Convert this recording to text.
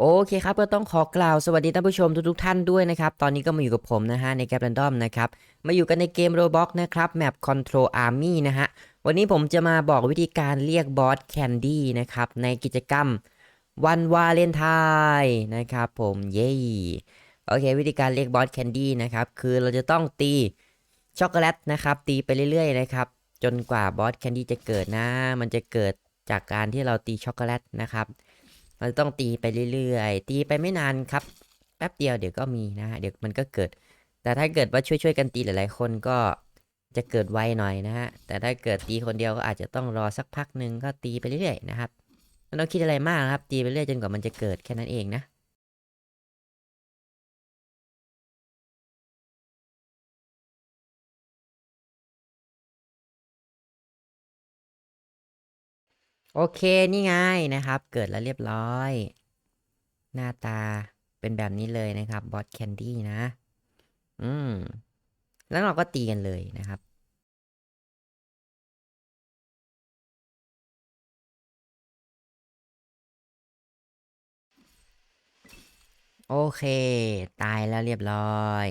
โอเคครับก็ต้องขอกล่าวสวัสดีท่านผู้ชมทุกๆท่านด้วยนะครับ ตอนนี้ก็มาอยู่กับผมนะฮะในแกป r รนดอมนะครับ มาอยู่กันในเกม Roblox นะครับแมป Control Army นะฮะ วันนี้ผมจะมาบอกวิธีการเรียกบอสแคนดี้นะครับ ในกิจกรรมวันวาเลนไทน์นะครับผมเย้โอเค วิธีการเรียกบอสแคนดี้นะครับคือเราจะต้องตีช็อกโกแลตนะครับตีไปเรื่อยๆนะครับจนกว่าบอสแคนดี้จะเกิดนะ มันจะเกิดจากการที่เราตีช็อกโกแลตนะครับ เราต้องตีไปเรื่อยๆ ตีไปไม่นานครับ แป๊บเดียวเดี๋ยวก็มีนะฮะเดี๋ยวมันก็เกิด แต่ถ้าเกิดว่าช่วยๆกันตีหลายๆคนก็จะเกิดไวหน่อยนะฮะ แต่ถ้าเกิดตีคนเดียวก็อาจจะต้องรอสักพักหนึ่งก็ตีไปเรื่อยๆนะครับไม่ต้องคิดอะไรมากครับ ตีไปเรื่อยจนกว่ามันจะเกิดแค่นั้นเองนะ โอเคนี่ไงนะครับ เกิดแล้วเรียบร้อย หน้าตาเป็นแบบนี้เลยนะครับบอสแคนดี้นะ อืม แล้วเราก็ตีกันเลยนะครับโอเค ตายแล้วเรียบร้อย